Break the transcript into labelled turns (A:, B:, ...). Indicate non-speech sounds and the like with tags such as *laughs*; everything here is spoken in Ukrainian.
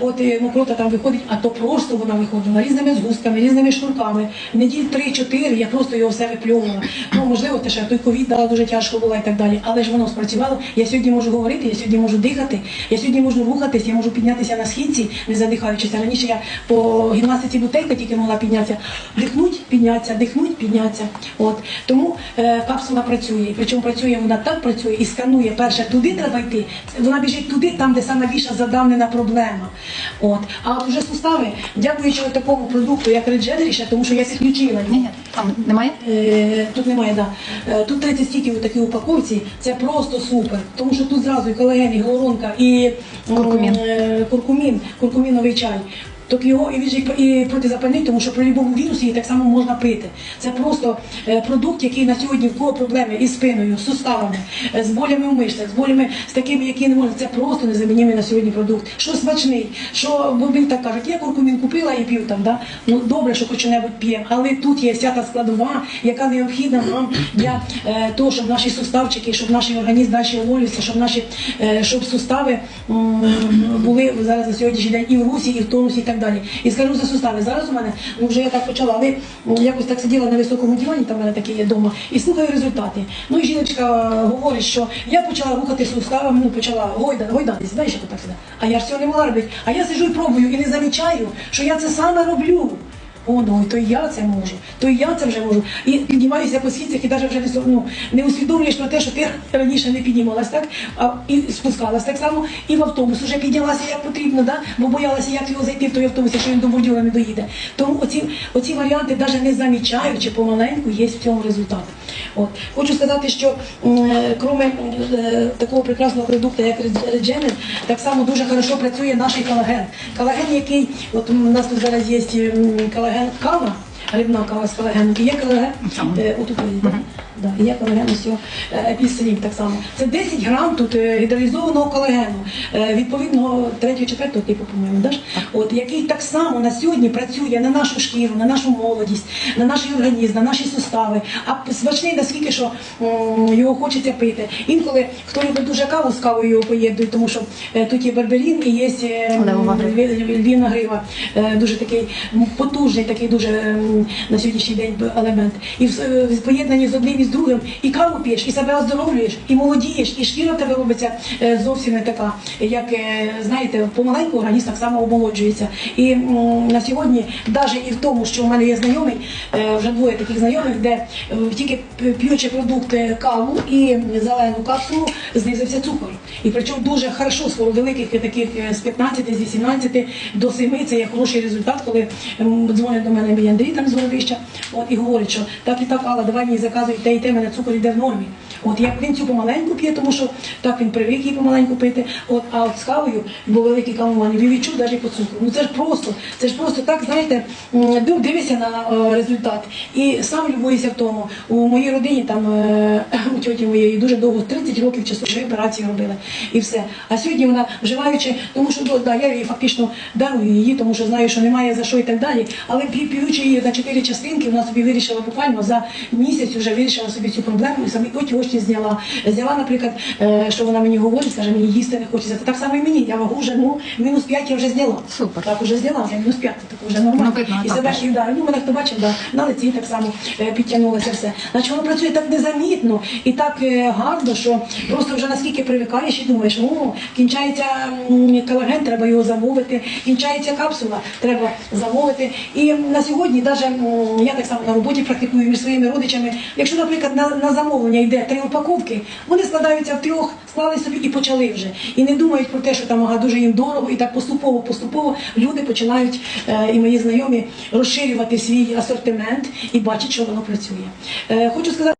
A: от е, мокрота там виходить, а то просто вона виходила різними згустками, різними шнурками. Неділь 3-4 я просто його все випльовувала. Ну, можливо, те, що той ковід дала дуже тяжко була і так далі. Але ж воно спрацювало. Я сьогодні можу говорити, я сьогодні можу дихати, я сьогодні можу рухатись, я можу піднятися на східці, не задихаючися. Раніше я по гімнастиці бутейка тільки могла піднятися. Дихнуть, піднятися, дихнуть, піднятися. От тому е, капсула працює. Причому працює вона так працює і сканує перше туди треба йти. Вона біжить туди, там, де саме більша задавнена проблема. От. А от вже сустави, дякуючи такому продукту, як реджедеріша, тому що я підключила.
B: Ні, ні, там немає?
A: Е, Тут немає, да. Е, Тут 30 стіків у такій упаковці. Це просто супер. Тому що тут зразу і колаген, і голоронка, і
B: Куркумін.
A: е, куркумін, куркуміновий чай. Так його і він же і протизапальний, тому що при будь-якому вірусі її так само можна пити. Це просто е, продукт, який на сьогодні в кого проблеми із спиною, з суставами, е, з болями в мишцях, з болями з такими, які не можна. Це просто незамінімий на сьогодні продукт. Що смачний, що бо так кажуть, я куркумін купила і пів там. Да? Ну добре, що хоч небудь п'ємо, але тут є вся та складова, яка необхідна нам для е, того, щоб наші суставчики, щоб наш організм далі оновлювався, щоб наші е, щоб сустави м, були зараз на сьогоднішній день і в русі, і в тонусі, і так далі. І скажу за сустави. Зараз у мене ну вже я так почала, але якось так сиділа на високому дивані, там в мене такі є вдома, і слухаю результати. Ну і жіночка е, говорить, що я почала рухати суставами, ну почала гойда, гойдатись, знаєш, як так сюди. А я ж цього не могла робити. А я сиджу і пробую і не замічаю, що я це саме роблю. О, ну, то я це можу, то я це вже можу. І піднімаюся по східцях і навіть вже не, ну, не усвідомлюєш про те, що ти раніше не піднімалась, так? А, і спускалась так само, і в автобус вже піднялася як потрібно, да? бо боялася, як його зайти в той автобус, якщо він до бордюра не доїде. Тому оці, оці варіанти, навіть не замічаючи помаленьку, є в цьому результат. От. Хочу сказати, що м, крім е, такого прекрасного продукту, як Regener, так само дуже хорошо працює наш колаген. Колаген, який, от у нас тут зараз є м, колаген кава, грибна кава з колагеном, і є колаген, е, отут є, так? Да, і є колаген ось цього, е, так само. Це 10 грам тут е, гідролізованого колагену, е, відповідно 3-4 типу, по-моєму, да? ж? От, який так само на сьогодні працює на нашу шкіру, на нашу молодість, на наш організм, на наші сустави. А смачний наскільки, що м, його хочеться пити. Інколи хто любить дуже каву з кавою його поєднують, тому що е, тут є берберін і є е,
B: Левова грива.
A: льві- львівна грива, е, дуже такий м, потужний, такий дуже м, на сьогоднішній день елемент. І в, е, в поєднанні з одним і з другим і каву п'єш, і себе оздоровлюєш, і молодієш, і шкіра в тебе робиться е, зовсім не така, як е, знаєте, помаленьку організм так само омолоджується. І на сьогодні, навіть і в тому, що в мене є знайомий, вже двоє таких знайомих, де тільки п'ючи продукти каву і зелену капсулу, знизився цукор. І причому дуже хорошо з великих таких з 15, з 18 до 7 це є хороший результат, коли м, дзвонить до мене мій Андрій там з от і говорить, що так і так, Алла, давай мені заказуй те і те, мене цукор йде в нормі. От як він цю помаленьку п'є, тому що так він привик її помаленьку пити. От а от з кавою, бо великий кавоман, він відчув навіть по цукру. Ну це ж просто, це ж просто так, знаєте, дивишся на е, результат і сам любуєшся в тому. У моїй родині там е, *laughs* у тьоті моєї дуже довго 30 років часу операції робили і все. А сьогодні вона вживаючи, тому що ну, да, я її фактично дарую її, тому що знаю, що немає за що і так далі. Але п'ючи її на чотири частинки, вона собі вирішила буквально за місяць вже вирішила собі цю проблему і самі очі очі зняла. Зняла, наприклад, е, що вона мені говорить, каже, мені їсти не хочеться. Це так само і мені. Я вагу вже ну мінус 5 я вже зняла.
B: Супер.
A: Так, вже зняла, я мінус 5, так вже нормально.
B: Ну, видно,
A: і себе і да, ну мене хто бачив, да, на лиці так само е, підтягнулося все. Значить, воно працює так незамітно і так е, гарно, що просто вже наскільки привикаєш і думаєш, о, кінчається колаген, треба його замовити, кінчається капсула, треба замовити. І на сьогодні, навіть я так само на роботі практикую між своїми родичами. Якщо, наприклад, на, на замовлення йде три упаковки, вони складаються в трьох, склали собі і почали вже. І не думають про те, що там ага, дуже їм дорого, і так поступово, поступово люди починають е, і мої знайомі розширювати свій асортимент і бачать, що воно працює. Е, хочу сказати.